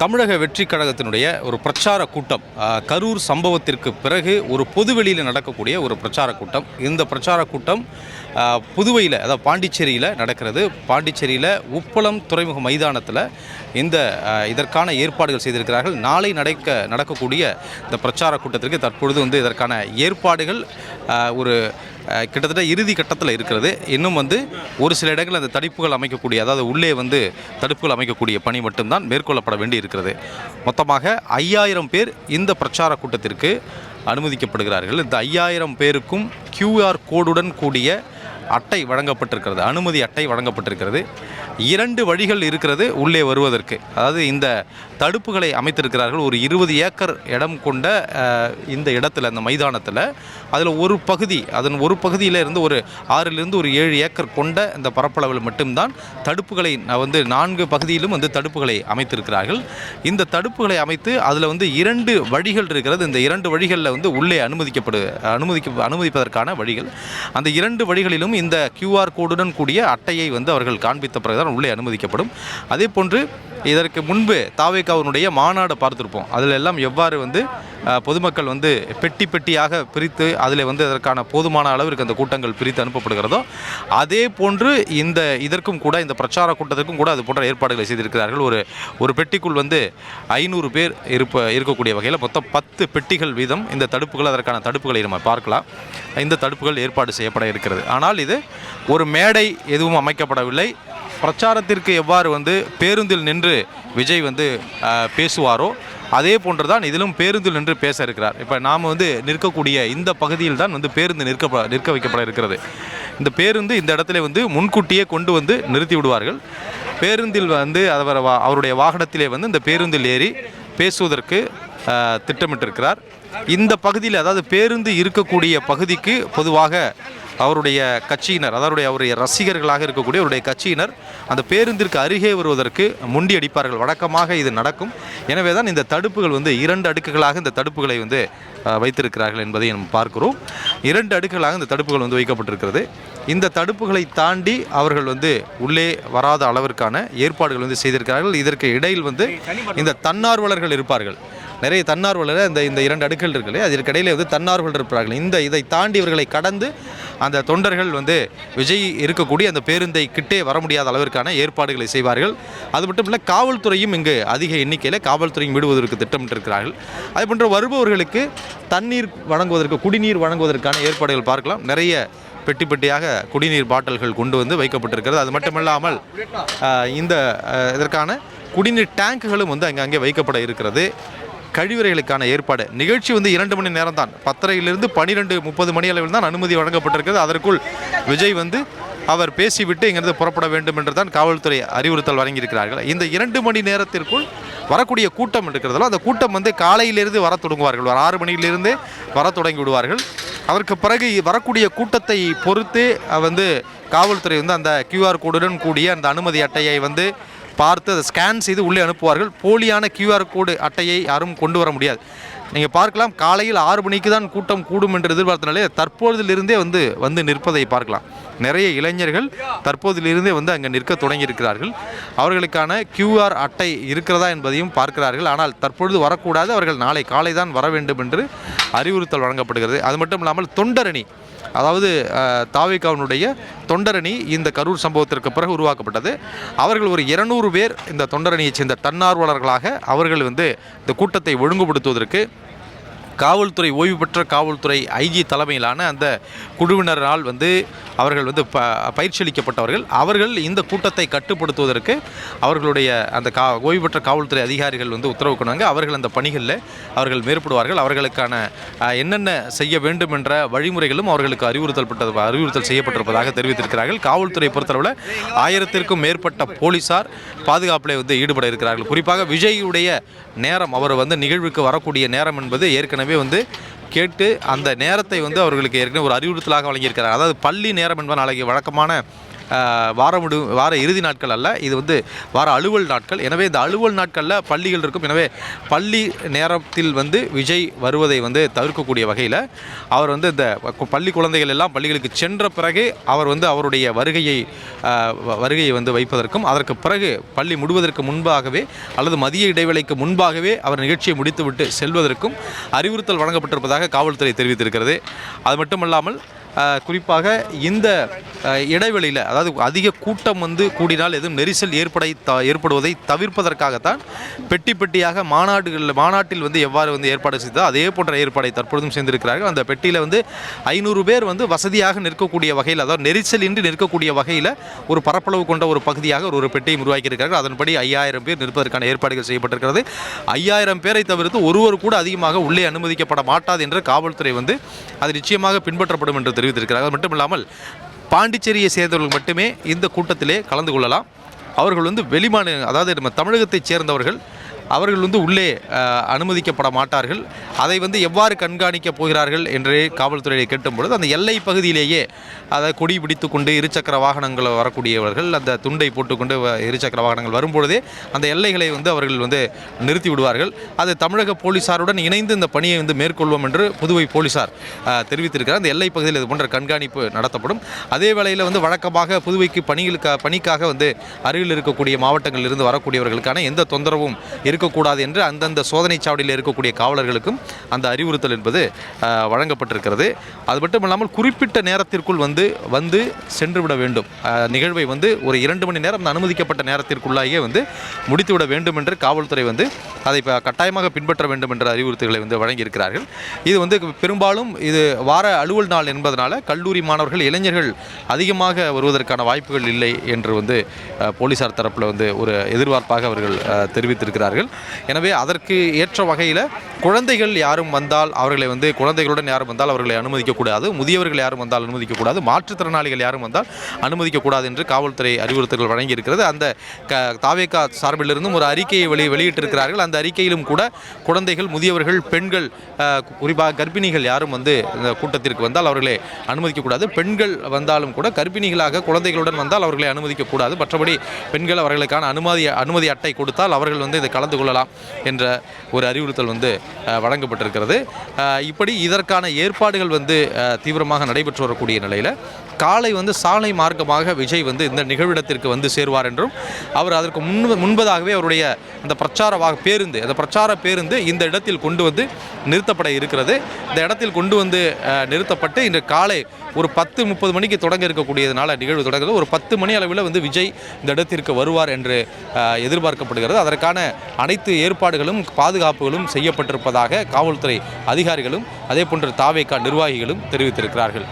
தமிழக வெற்றி கழகத்தினுடைய ஒரு பிரச்சார கூட்டம் கரூர் சம்பவத்திற்கு பிறகு ஒரு பொதுவெளியில் நடக்கக்கூடிய ஒரு பிரச்சார கூட்டம். இந்த பிரச்சார கூட்டம் புதுவையில் அதாவது பாண்டிச்சேரியில் நடக்கிறது. பாண்டிச்சேரியில் உப்பளம் துறைமுக மைதானத்தில் இந்த இதற்கான ஏற்பாடுகள் செய்திருக்கிறார்கள். நாளை நடக்க நடக்கக்கூடிய இந்த பிரச்சார கூட்டத்திற்கு தற்பொழுது வந்து இதற்கான ஏற்பாடுகள் ஒரு கிட்டத்தட்ட இறுதி கட்டத்தில் இருக்கிறது. இன்னும் வந்து ஒரு சில இடங்களில் அந்த தடுப்புகள் அமைக்கக்கூடிய அதாவது உள்ளே வந்து தடுப்புகள் அமைக்கக்கூடிய பணி மட்டும்தான் மேற்கொள்ளப்பட வேண்டி இருக்கிறது. மொத்தமாக ஐயாயிரம் பேர் இந்த பிரச்சார கூட்டத்திற்கு அனுமதிக்கப்படுகிறார்கள். இந்த ஐயாயிரம் பேருக்கும் கியூஆர் கோடுடன் கூடிய அட்டை வழங்கப்பட்டிருக்கிறது அனுமதி அட்டை வழங்கப்பட்டிருக்கிறது. இரண்டு வழிகள் இருக்கிறது உள்ளே வருவதற்கு. அதாவது இந்த தடுப்புகளை அமைத்திருக்கிறார்கள். ஒரு இருபது ஏக்கர் இடம் கொண்ட இந்த இடத்துல அந்த மைதானத்தில். அதில் ஒரு பகுதி அதன் ஒரு பகுதியில் இருந்து ஒரு ஆறிலிருந்து ஒரு ஏழு ஏக்கர் கொண்ட இந்த பரப்பளவில் மட்டும்தான் தடுப்புகளை வந்து நான்கு பகுதியிலும் வந்து தடுப்புகளை அமைத்திருக்கிறார்கள். இந்த தடுப்புகளை அமைத்து அதில் வந்து இரண்டு வழிகள் இருக்கிறது. இந்த இரண்டு வழிகளில் வந்து உள்ளே அனுமதிக்கப்படு அனுமதிக்க அனுமதிப்பதற்கான வழிகள். அந்த இரண்டு வழிகளிலும் இந்த கியூஆர் கோடுடன் கூடிய அட்டையை வந்து அவர்கள் காண்பித்த பிறகுதான் உள்ளே அனுமதிக்கப்படும். அதே போன்று இதற்கு முன்பு தாவேக்காவினுடைய மாநாடு பார்த்துருப்போம். அதில் எல்லாம் எவ்வாறு வந்து பொதுமக்கள் வந்து பெட்டி பெட்டியாக பிரித்து அதில் வந்து அதற்கான போதுமான அளவிற்கு அந்த கூட்டங்கள் பிரித்து அனுப்பப்படுகிறதோ அதே போன்று இந்த இதற்கும் கூட இந்த பிரச்சார கூட்டத்திற்கும் கூட அது போன்ற ஏற்பாடுகளை செய்திருக்கிறார்கள். ஒரு ஒரு பெட்டிக்குள் வந்து ஐநூறு பேர் இருப்ப இருக்கக்கூடிய வகையில் மொத்தம் பத்து பெட்டிகள் வீதம் இந்த தடுப்புகள் அதற்கான தடுப்புகளை நம்ம பார்க்கலாம். இந்த தடுப்புகள் ஏற்பாடு செய்யப்பட இருக்கிறது. ஆனால் இது ஒரு மேடை எதுவும் அமைக்கப்படவில்லை. பிரச்சாரத்திற்கு எவ்வாறு வந்து பேருந்தில் நின்று விஜய் வந்து பேசுவாரோ அதே போன்று தான் இதிலும் பேருந்தில் நின்று பேச இருக்கிறார். இப்போ நாம் வந்து நிற்கக்கூடிய இந்த பகுதியில் தான் வந்து பேருந்து நிற்க நிற்க வைக்கப்பட இருக்கிறது. இந்த பேருந்து இந்த இடத்துல வந்து முன்கூட்டியே கொண்டு வந்து நிறுத்தி விடுவார்கள். பேருந்தில் வந்து அவர் வா- அவருடைய வாகனத்திலே வந்து இந்த பேருந்தில் ஏறி பேசுவதற்கு திட்டமிட்டிருக்கிறார். இந்த பகுதியில் அதாவது பேருந்து இருக்கக்கூடிய பகுதிக்கு பொதுவாக அவருடைய கட்சியினர் அதாவது அவருடைய ரசிகர்களாக இருக்கக்கூடிய அவருடைய கட்சியினர் அந்த பேருந்திற்கு அருகே வருவதற்கு முண்டி அடிப்பார்கள். வழக்கமாக இது நடக்கும். எனவே தான் இந்த தடுப்புகள் வந்து இரண்டு அடுக்குகளாக இந்த தடுப்புகளை வந்து வைத்திருக்கிறார்கள் என்பதை நாம் பார்க்கிறோம். இரண்டு அடுக்குகளாக இந்த தடுப்புகள் வந்து வைக்கப்பட்டிருக்கிறது. இந்த தடுப்புகளை தாண்டி அவர்கள் வந்து உள்ளே வராத அளவிற்கான ஏற்பாடுகள் வந்து செய்திருக்கிறார்கள். இதற்கு இடையில் வந்து இந்த தன்னார்வலர்கள் இருப்பார்கள். நிறைய தன்னார்வலர் இந்த இந்த இரண்டு அடுக்கள் இருக்குல்ல அதற்கிடையில் வந்து தன்னார்வலர் இருப்பார்கள். இந்த இதை தாண்டி இவர்களை கடந்து அந்த தொண்டர்கள் வந்து விஜய் இருக்கக்கூடிய அந்த பேருந்தை கிட்டே வர முடியாத அளவிற்கான ஏற்பாடுகளை செய்வார்கள். அது மட்டும் இல்லை காவல்துறையும் இங்கு அதிக எண்ணிக்கையில் காவல்துறையும் விடுவதற்கு திட்டமிட்டிருக்கிறார்கள். அதுபோன்ற வருபவர்களுக்கு தண்ணீர் வழங்குவதற்கு குடிநீர் வழங்குவதற்கான ஏற்பாடுகள் பார்க்கலாம். நிறைய பெட்டி பெட்டியாக குடிநீர் பாட்டில்கள் கொண்டு வந்து வைக்கப்பட்டிருக்கிறது. அது மட்டுமல்லாமல் இந்த இதற்கான குடிநீர் டேங்குகளும் வந்து அங்கே அங்கே வைக்கப்பட இருக்கிறது. கழிவறைகளுக்கான ஏற்பாடு. நிகழ்ச்சி வந்து இரண்டு மணி நேரம் தான் பத்தரையிலிருந்து பன்னிரெண்டு முப்பது மணி அளவில் தான் அனுமதி வழங்கப்பட்டிருக்கிறது. அதற்குள் விஜய் வந்து அவர் பேசிவிட்டு இங்கிருந்து புறப்பட வேண்டும் என்று தான் காவல்துறை அறிவுறுத்தல் வழங்கியிருக்கிறார்கள். இந்த இரண்டு மணி நேரத்திற்குள் வரக்கூடிய கூட்டம் இருக்கிறதோ அந்த கூட்டம் வந்து காலையிலிருந்து வர தொடங்குவார்கள். ஒரு ஆறு மணியிலிருந்தே வர தொடங்கி விடுவார்கள். அதற்கு பிறகு வரக்கூடிய கூட்டத்தை பொறுத்து வந்து காவல்துறை வந்து அந்த கியூஆர் கோடுடன் கூடிய அந்த அனுமதி அட்டையை வந்து பார்த்து அதை ஸ்கேன் செய்து உள்ளே அனுப்புவார்கள். போலியான கியூஆர் கோடு அட்டையை யாரும் கொண்டு வர முடியாது. நீங்கள் பார்க்கலாம் காலையில் ஆறு மணிக்கு தான் கூட்டம் கூடும் என்று எதிர்பார்த்தனாலே தற்போதிலிருந்தே வந்து வந்து நிற்பதை பார்க்கலாம். நிறைய இளைஞர்கள் தற்போதிலிருந்தே வந்து அங்கே நிற்க தொடங்கியிருக்கிறார்கள். அவர்களுக்கான கியூஆர் அட்டை இருக்கிறதா என்பதையும் பார்க்கிறார்கள். ஆனால் தற்பொழுது வரக்கூடாது. அவர்கள் நாளை காலை தான் வர வேண்டும் என்று அறிவுறுத்தல் வழங்கப்படுகிறது. அது மட்டும் இல்லாமல் தொண்டரணி. அதாவது தாவிகாவினுடைய தொண்டரணி இந்த கரூர் சம்பவத்திற்கு பிறகு உருவாக்கப்பட்டது. அவர்கள் ஒரு இருநூறு பேர் இந்த தொண்டரணியைச் சேர்ந்த தன்னார்வலர்களாக அவர்கள் வந்து இந்த கூட்டத்தை ஒழுங்குபடுத்துவதற்கு காவல்துறை ஓய்வு பெற்ற காவல்துறை ஐஜி தலைமையிலான அந்த குழுவினரால் வந்து அவர்கள் வந்து ப பயிற்சி அளிக்கப்பட்டவர்கள் அவர்கள் இந்த கூட்டத்தை கட்டுப்படுத்துவதற்கு அவர்களுடைய அந்த கா ஓய்வு பெற்ற காவல்துறை அதிகாரிகள் வந்து உத்தரவு கொண்டாங்க அவர்கள் அந்த பணிகளில் அவர்கள் மேற்படுவார்கள். அவர்களுக்கான என்னென்ன செய்ய வேண்டும் என்ற வழிமுறைகளும் அவர்களுக்கு அறிவுறுத்தல் பட்டது அறிவுறுத்தல் செய்யப்பட்டிருப்பதாக தெரிவித்திருக்கிறார்கள். காவல்துறை பொறுத்தளவில் ஆயிரத்திற்கும் மேற்பட்ட போலீசார் பாதுகாப்பில் வந்து ஈடுபட இருக்கிறார்கள். குறிப்பாக விஜயுடைய நேரம் அவர் வந்து நிகழ்வுக்கு வரக்கூடிய நேரம் என்பது ஏற்கனவே வந்து கேட்டு அந்த நேரத்தை வந்து அவர்களுக்கு ஏற்கனவே ஒரு அறிவுறுத்தலாக வழங்கியிருக்கிறார். அதாவது பள்ளி நேரம் என்பது நாளைக்கு வழக்கமான வார முடி வார இறுதி நாட்கள் அல்ல இது வந்து வார அலுவல் நாட்கள். எனவே இந்த அலுவல் நாட்களில் பள்ளிகள் இருக்கும். எனவே பள்ளி நேரத்தில் வந்து விஜய் வருவதை வந்து தவிர்க்கக்கூடிய வகையில் அவர் வந்து இந்த பள்ளி குழந்தைகள் எல்லாம் பள்ளிகளுக்கு சென்ற பிறகு அவர் வந்து அவருடைய வருகையை வ- வருகையை வந்து வைப்பதற்கும் அதற்கு பிறகு பள்ளி முடுவதற்கு முன்பாகவே அல்லது மதிய இடைவேளைக்கு முன்பாகவே அவர் நிகழ்ச்சியை முடித்துவிட்டு செல்வதற்கும் அறிவுறுத்தல் வழங்கப்பட்டிருப்பதாக காவல்துறை தெரிவித்திருக்கிறது. அது மட்டுமல்லாமல் குறிப்பாக இந்த இடைவெளியில் அதாவது அதிக கூட்டம் வந்து கூடினால் எதுவும் நெரிசல் ஏற்பட த ஏற்படுவதை தவிர்ப்பதற்காகத்தான் பெட்டி பெட்டியாக மாநாடுகளில் மாநாட்டில் வந்து எவ்வாறு வந்து ஏற்பாடு செய்தோ அதே போன்ற ஏற்பாடை தற்பொழுதும் செய்திருக்கிறார்கள். அந்த பெட்டியில் வந்து ஐநூறு பேர் வந்து வசதியாக நிற்கக்கூடிய வகையில் அதாவது நெரிசல் இன்றி நிற்கக்கூடிய வகையில் ஒரு பரப்பளவு கொண்ட ஒரு பகுதியாக ஒரு ஒரு பெட்டியை உருவாக்கியிருக்கிறார்கள். அதன்படி ஐயாயிரம் பேர் நிற்பதற்கான ஏற்பாடுகள் செய்யப்பட்டிருக்கிறது. ஐயாயிரம் பேரை தவிர்த்து ஒருவர் கூட அதிகமாக உள்ளே அனுமதிக்கப்பட மாட்டாது என்று காவல்துறை வந்து அது நிச்சயமாக பின்பற்றப்படும் என்று தெரிவித்திருக்கிறார்கள். அது மட்டும் இல்லாமல் பாண்டிச்சேரியை சேர்ந்தவர்கள் மட்டுமே இந்த கூட்டத்திலே கலந்து கொள்ளலாம். அவர்கள் வந்து வெளிமாநில அதாவது நம்ம தமிழகத்தைச் சேர்ந்தவர்கள் அவர்கள் வந்து உள்ளே அனுமதிக்கப்பட மாட்டார்கள். அதை வந்து எவ்வாறு கண்காணிக்கப் போகிறார்கள் என்று காவல்துறையை கேட்டும் பொழுது அந்த எல்லை பகுதியிலேயே அதை கொடி பிடித்து கொண்டு இருசக்கர வாகனங்கள் வரக்கூடியவர்கள் அந்த துண்டை போட்டுக்கொண்டு வ- இருசக்கர வாகனங்கள் வரும்பொழுதே அந்த எல்லைகளை வந்து அவர்கள் வந்து நிறுத்தி விடுவார்கள். அது தமிழக போலீசாருடன் இணைந்து இந்த பணியை வந்து மேற்கொள்வோம் என்று புதுவை போலீசார் தெரிவித்திருக்கிறார். அந்த எல்லை பகுதியில் இது போன்ற கண்காணிப்பு நடத்தப்படும். அதே வேளையில் வந்து வழக்கமாக புதுவைக்கு பணிகளுக்கு பணிக்காக வந்து அருகில் இருக்கக்கூடிய மாவட்டங்களில் இருந்து வரக்கூடியவர்களுக்கான எந்த தொந்தரவும் இருக்கக்கூடாது என்று அந்தந்த சோதனை சாவடியில் இருக்கக்கூடிய காவலர்களுக்கும் அந்த அறிவுறுத்தல் என்பது வழங்கப்பட்டிருக்கிறது. அது மட்டும் இல்லாமல் குறிப்பிட்ட நேரத்திற்குள் வந்து வந்து சென்று விட வேண்டும் நிகழ்வை வந்து ஒரு இரண்டு மணி நேரம் அனுமதிக்கப்பட்ட நேரத்திற்குள்ளாகியே வந்து முடித்துவிட வேண்டும் என்று காவல்துறை வந்து அதை கட்டாயமாக பின்பற்ற வேண்டும் என்ற அறிவுறுத்தல்களை வந்து வழங்கியிருக்கிறார்கள். இது வந்து பெரும்பாலும் இது வார அலுவல் நாள் என்பதனால் கல்லூரி மாணவர்கள் இளைஞர்கள் அதிகமாக வருவதற்கான வாய்ப்புகள் இல்லை என்று வந்து போலீசார் தரப்பில் வந்து ஒரு எதிர்பார்ப்பாக அவர்கள் தெரிவித்திருக்கிறார்கள். எனவே அதற்கு ஏற்ற வகையில் குழந்தைகள் யாரும் வந்தால் அவர்களை வந்து குழந்தைகளுடன் யாரும் வந்தால் அவர்களை அனுமதிக்கக்கூடாது முதியவர்கள் யாரும் வந்தால் அனுமதிக்கக்கூடாது மாற்றுத்திறனாளிகள் யாரும் வந்தால் அனுமதிக்கக்கூடாது என்று காவல்துறை அறிவுறுத்தல்கள் வழங்கியிருக்கிறது. அந்த க தாவேகா சார்பிலிருந்தும் ஒரு அறிக்கையை வெளி வெளியிட்டிருக்கிறார்கள். அந்த அறிக்கையிலும் கூட குழந்தைகள் முதியவர்கள் பெண்கள் குறிப்பாக கர்ப்பிணிகள் யாரும் வந்து இந்த கூட்டத்திற்கு வந்தால் அவர்களை அனுமதிக்கக்கூடாது. பெண்கள் வந்தாலும் கூட கர்ப்பிணிகளாக குழந்தைகளுடன் வந்தால் அவர்களை அனுமதிக்கக்கூடாது. மற்றபடி பெண்கள் அவர்களுக்கான அனுமதி அனுமதி அட்டை கொடுத்தால் அவர்கள் வந்து இதை கலந்து கொள்ளலாம் என்ற ஒரு அறிவுறுத்தல் வந்து வழங்கப்பட்டிருக்கிறது. இப்படி இதற்கான ஏற்பாடுகள் வந்து தீவிரமாக நடைபெற்று வரக்கூடிய நிலையில் காலை வந்து சாலை மார்க்கமாக விஜய் வந்து இந்த நிகழ்விடத்திற்கு வந்து சேருவார் என்றும் அவர் அதற்கு முன் முன்பதாகவே அவருடைய அந்த பிரச்சார பேருந்து அந்த பிரச்சார பேருந்து இந்த இடத்தில் கொண்டு வந்து நிறுத்தப்பட இருக்கிறது. இந்த இடத்தில் கொண்டு வந்து நிறுத்தப்பட்டு இன்று காலை ஒரு பத்து முப்பது மணிக்கு தொடங்க இருக்கக்கூடியதுனால நிகழ்வு தொடங்குது. ஒரு பத்து மணி அளவில் வந்து விஜய் இந்த இடத்திற்கு வருவார் என்று எதிர்பார்க்கப்படுகிறது. அதற்கான அனைத்து ஏற்பாடுகளும் பாதுகாப்புகளும் இருப்பதாக காவல்துறை அதிகாரிகளும் அதேபோன்று தாவேகா தாவேக்கா நிர்வாகிகளும் தெரிவித்திருக்கிறார்கள்.